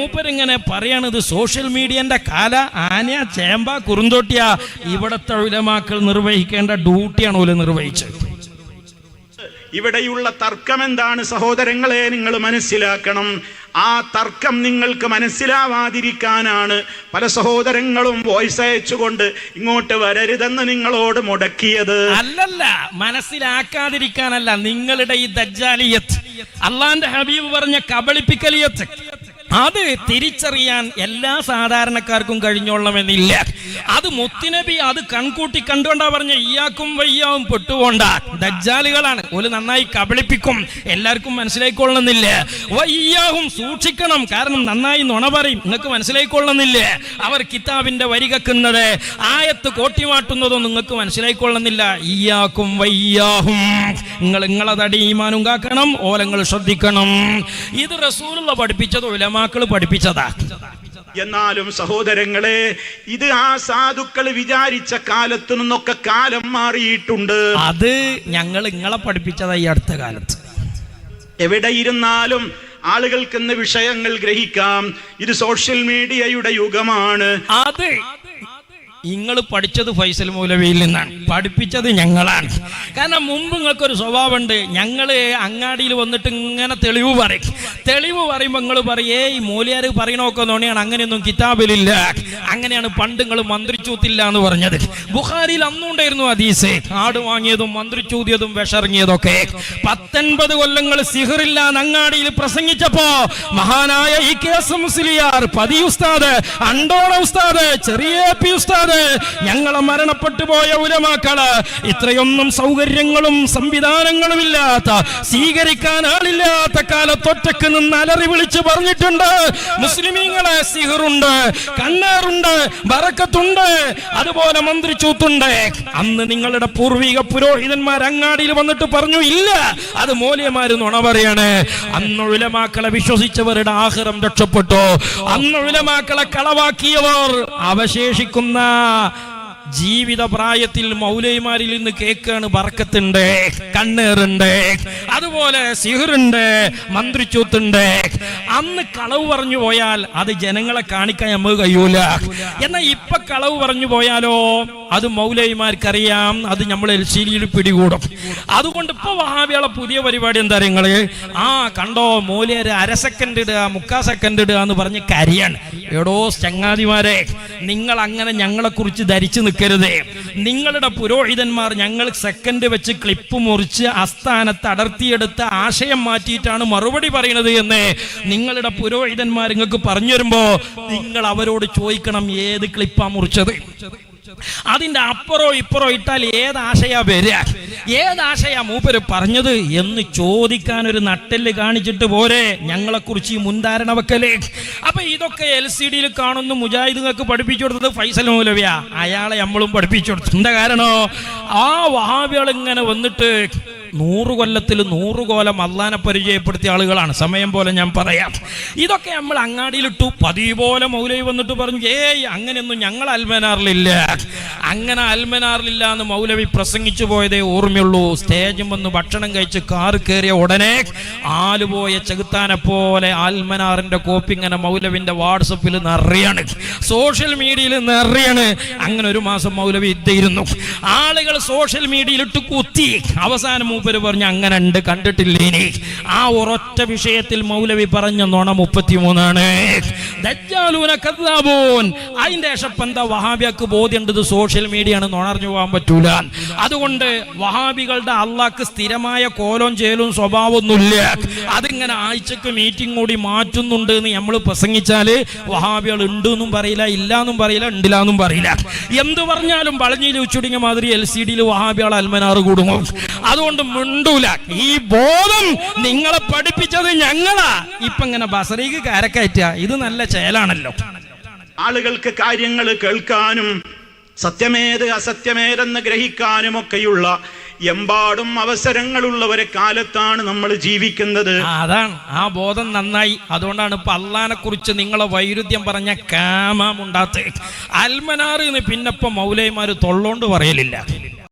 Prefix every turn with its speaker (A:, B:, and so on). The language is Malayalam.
A: മൂപ്പരിങ്ങനെ പറയണത് സോഷ്യൽ മീഡിയന്റെ കാല ആന ചേമ്പ കുറുന്തോട്ടിയ. ഇവിടത്തെ ഉലമാക്കൾ നിർവഹിക്കേണ്ട ഡ്യൂട്ടിയാണ് ഓൽ നിർവഹിച്ചത്.
B: ഇവിടെയുള്ള തർക്കം എന്താണ് സഹോദരങ്ങളെ നിങ്ങൾ മനസ്സിലാക്കണം. ആ തർക്കം നിങ്ങൾക്ക് മനസ്സിലാവാതിരിക്കാനാണ് പല സഹോദരങ്ങളും വോയിസ് അയച്ചുകൊണ്ട് ഇങ്ങോട്ട് വരരുതെന്ന് നിങ്ങളോട് മുടക്കിയത്.
A: അല്ലല്ല മനസ്സിലാക്കാതിരിക്കാനല്ല നിങ്ങളുടെ ഈ ദജ്ജാലിയത്ത് അള്ളാന്റെ ഹബീബ് പറഞ്ഞ കബളിപ്പിക്കലിയത്ത് അത് തിരിച്ചറിയാൻ എല്ലാ സാധാരണക്കാർക്കും കഴിഞ്ഞോളണമെന്നില്ല അത് മുത്തുനബി അത് കൺകൂട്ടി കണ്ടുകൊണ്ടാ പറഞ്ഞ ഇയാക്കും വയ്യാവും പൊട്ടുകൊണ്ട ദജ്ജാലുകളാണ്. ഒരു നന്നായി കബളിപ്പിക്കും. എല്ലാവർക്കും മനസ്സിലായിക്കൊള്ളുന്നില്ല വയ്യാവും സൂക്ഷിക്കണം. കാരണം നന്നായി നുണ പറയും. നിങ്ങൾക്ക് മനസ്സിലായിക്കൊള്ളുന്നില്ല അവർ കിതാബിന്റെ വരി കക്കുന്നത് ആയത്ത് കോട്ടിമാട്ടുന്നതും നിങ്ങൾക്ക് മനസ്സിലായിക്കൊള്ളുന്നില്ല ഇയാക്കും വയ്യാഹും നിങ്ങൾ നിങ്ങളതടി ഈമാനും കാക്കണം ഓലങ്ങൾ ശ്രദ്ധിക്കണം. ഇത് റസൂലുള്ള പഠിപ്പിച്ചത് ഉലമാക്കൾ പഠിപ്പിച്ചതാ.
B: എന്നാലും സഹോദരങ്ങളെ ഇത് ആ സാധുക്കൾ വിചാരിച്ച കാലത്തു നിന്നൊക്കെ കാലം മാറിയിട്ടുണ്ട്.
A: അത് ഞങ്ങൾ ഇങ്ങളെ പഠിപ്പിച്ചതാ ഈ അടുത്ത കാലത്ത്.
B: എവിടെ ഇരുന്നാലും ആളുകൾക്ക് ഇന്ന് വിഷയങ്ങൾ ഗ്രഹിക്കാം. ഇത് സോഷ്യൽ മീഡിയയുടെ യുഗമാണ്.
A: അത് നിങ്ങൾ പഠിച്ചത് ഫൈസൽ മൗലവിയിൽ നിന്നാണ്. പഠിപ്പിച്ചത് ഞങ്ങളാണ്. കാരണം മുമ്പ് നിങ്ങൾക്കൊരു സ്വഭാവമുണ്ട്. ഞങ്ങൾ അങ്ങാടിയിൽ വന്നിട്ട് ഇങ്ങനെ തെളിവ് പറയും. തെളിവ് പറയുമ്പോൾ നിങ്ങൾ പറയേ ഈ മൂലിയാർ പറയണമൊക്കെ നോണിയാണ്. അങ്ങനെയൊന്നും കിതാബിലില്ല. അങ്ങനെയാണ് പണ്ട് നിങ്ങൾ മന്ത്രിച്ചൂത്തില്ല എന്ന് പറഞ്ഞത്. ബുഹാരിയിൽ അന്നുണ്ടായിരുന്നു അതീസ് ആട് വാങ്ങിയതും മന്ത്രിച്ചൂതിയതും വിഷറങ്ങിയതൊക്കെ. പത്തൊൻപത് കൊല്ലങ്ങൾ സിഹറില്ല അങ്ങാടിയിൽ പ്രസംഗിച്ചപ്പോ മഹാനായ ഈ കെ എസ് മുസ്ലിയാർ പതി ഉസ്താദ് അണ്ടോണ ഉസ്താദ് ചെറിയ പി ഉസ്താദ് ഞങ്ങളെ മരണപ്പെട്ടു പോയ ഉലമാക്കൾ. ഇത്രയൊന്നും സൗകര്യങ്ങളും സംവിധാനങ്ങളും ഇല്ലാത്ത സ്വീകരിക്കാൻ ആളില്ലാത്ത കാലത്തൊറ്റക്ക് നിന്ന് അലറി വിളിച്ച് പറഞ്ഞിട്ടുണ്ട്. മുസ്ലിമീങ്ങളെ സിഹറുണ്ട് കണ്ണേറുണ്ട് ബറക്കത്തുണ്ട് അതുപോലെ മന്ത്രി മന്ത്രിച്ചൂത്തുണ്ട്. അന്ന് നിങ്ങളുടെ പൂർവിക പുരോഹിതന്മാർ അങ്ങാടിയിൽ വന്നിട്ട് പറഞ്ഞു ഇല്ല അത് മൂല്യമാര് നുണ പറയാണ്. അന്ന് ഉലമാക്കളെ വിശ്വസിച്ചവരുടെ ആഹാരം രക്ഷപ്പെട്ടു. അന്ന് ഉലമാക്കളെ കളവാക്കിയവർ അവശേഷിക്കുന്ന ജീവിത പ്രായത്തിൽ മൗലൈമാരിൽ നിന്ന് കേക്കാണ് ബർക്കത്തുണ്ട് കണ്ണേറുണ്ട് അതുപോലെ സിഹുറുണ്ട് മന്ത്രിച്ചൂത്തുണ്ട്. അന്ന് കളവ് പറഞ്ഞു പോയാൽ അത് ജനങ്ങളെ കാണിക്കാൻ നമുക്ക് കഴിയൂല. എന്നാൽ ഇപ്പൊ കളവ് പറഞ്ഞു പോയാലോ? അത് മൗലൈമാർക്കറിയാം അത് നമ്മൾ എൽ സി ഡിയിൽ പിടികൂടും. അതുകൊണ്ട് ഇപ്പൊ വഹാബികളെ പുതിയ പരിപാടി എന്താ നിങ്ങൾ? ആ കണ്ടോ മൂലയര് അര സെക്കൻഡ് ഇടുക മുക്കാ സെക്കൻഡ് ഇടുക എന്ന് പറഞ്ഞ് കരിയാണ്. എടോ ചങ്ങാതിമാരെ നിങ്ങൾ അങ്ങനെ ഞങ്ങളെ കുറിച്ച് ധരിച്ചു നിൽക്കരുത് നിങ്ങളുടെ പുരോഹിതന്മാർ ഞങ്ങൾ സെക്കൻഡ് വെച്ച് ക്ലിപ്പ് മുറിച്ച് അസ്ഥാനത്ത് അടർത്തിയെടുത്ത് ആശയം മാറ്റിയിട്ടാണ് മറുപടി പറയുന്നത് എന്ന് നിങ്ങളുടെ പുരോഹിതന്മാർ നിങ്ങൾക്ക് പറഞ്ഞു വരുമ്പോ നിങ്ങൾ അവരോട് ചോദിക്കണം ഏത് ക്ലിപ്പാ മുറിച്ചത്? അതിന്റെ അപ്പുറോ ഇപ്പുറോ ഇട്ടാൽ ഏത് ആശയാ വരിക? ഏത് ആശയാ മൂപ്പര് പറഞ്ഞത് എന്ന് ചോദിക്കാൻ ഒരു നട്ടെല്ല് കാണിച്ചിട്ട് പോരെ. ഞങ്ങളെ കുറിച്ച് ഈ മുൻധാരണ വെക്കലേ. അപ്പൊ ഇതൊക്കെ എൽ സി ഡിയിൽ കാണുന്ന മുജാഹിദുകൾക്ക് പഠിപ്പിച്ചു കൊടുത്തത് ഫൈസൽ മൗലവിയ. അയാളെ നമ്മളും പഠിപ്പിച്ചു കൊടുത്തു. എന്താ കാരണോ? ആ വഹാബികൾ ഇങ്ങനെ വന്നിട്ട് നൂറ് കൊല്ലത്തിൽ നൂറ് കോലം അള്ളാനെ പരിചയപ്പെടുത്തിയ ആളുകളാണ്. സമയം പോലെ ഞാൻ പറയാം. ഇതൊക്കെ നമ്മൾ അങ്ങാടിയിലിട്ടു പതിപോലെ പോലെ മൗലവി വന്നിട്ട് പറഞ്ഞു ഏയ് അങ്ങനെയൊന്നും ഞങ്ങൾ അൽമനാറിലില്ല. അങ്ങനെ അൽമനാറിലില്ല എന്ന് മൗലവി പ്രസംഗിച്ചു പോയതേ ഓർമ്മയുള്ളൂ. സ്റ്റേജും വന്ന് ഭക്ഷണം കഴിച്ച് കാർ കയറിയ ഉടനെ ആലുപോയ ചെകുത്താനെ പോലെ അൽമനാറിന്റെ കോപ്പി ഇങ്ങനെ മൗലവിന്റെ വാട്സപ്പിൽ നിറയാണ്. സോഷ്യൽ മീഡിയയിൽ നിറയാണ്. അങ്ങനെ ഒരു മാസം മൗലവി ഇതായിരുന്നു. ആളുകൾ സോഷ്യൽ മീഡിയയിൽ ഇട്ട് കുത്തി. അവസാനം മൂപ്പര് പറഞ്ഞു അങ്ങനെ ഉണ്ട് കണ്ടിട്ടില്ലേനി ആ ഒരൊറ്റ വിഷയത്തിൽ മൗലവി പറഞ്ഞ നുണ മുപ്പത്തിമൂന്നാണ്. അതിന്റെ ശേഷം വഹാബിയക്ക് ബോധ്യണ്ടത് സോഷ്യൽ മീഡിയ ആണ് നോണറിഞ്ഞു പോകാൻ പറ്റൂല. അതുകൊണ്ട് വഹാബികളുടെ അള്ളാക്ക് സ്ഥിരമായ കോലം ചേലും സ്വഭാവമൊന്നുമില്ല. അതിങ്ങനെ ആഴ്ചക്ക് മീറ്റിംഗ് കൂടി മാറ്റുന്നുണ്ട് എന്ന് നമ്മൾ പ്രസംഗിച്ചാൽ വഹാബികൾ ഉണ്ട് എന്നും പറയില്ല ഇല്ല എന്നും പറയില്ല ഉണ്ടില്ല എന്നും പറയില്ല. എന്ത് പറഞ്ഞാലും വളഞ്ഞിയിൽ ഉച്ചുടിങ്ങ മാതിരി എൽ സി ഡിയിൽ വഹാബികൾ അൽമനാറ് കൂടുമോ? അതുകൊണ്ട് മിണ്ടൂല. ഈ ബോധം നിങ്ങളെ പഠിപ്പിച്ചത് ഞങ്ങളാ. ഇപ്പൊ ഇങ്ങനെ ബസറീക്ക് കാരക്കയറ്റ ഇത് നല്ല ചേലാണല്ലോ.
B: ആളുകൾക്ക് കാര്യങ്ങൾ കേൾക്കാനും സത്യമേത് അസത്യമേതെന്ന് ഗ്രഹിക്കാനുമൊക്കെയുള്ള എമ്പാടും അവസരങ്ങളുള്ള ഒരു കാലത്താണ് നമ്മൾ ജീവിക്കുന്നത്.
A: അതാണ്. ആ ബോധം നന്നായി. അതുകൊണ്ടാണ് ഇപ്പൊ അള്ളാനെ കുറിച്ച് നിങ്ങളെ വൈരുദ്ധ്യം പറഞ്ഞ കാമുണ്ടാത്ത അൽമനാറിന് പിന്നപ്പം മൗലൈമാര് തൊള്ളോണ്ട് പറയലില്ല.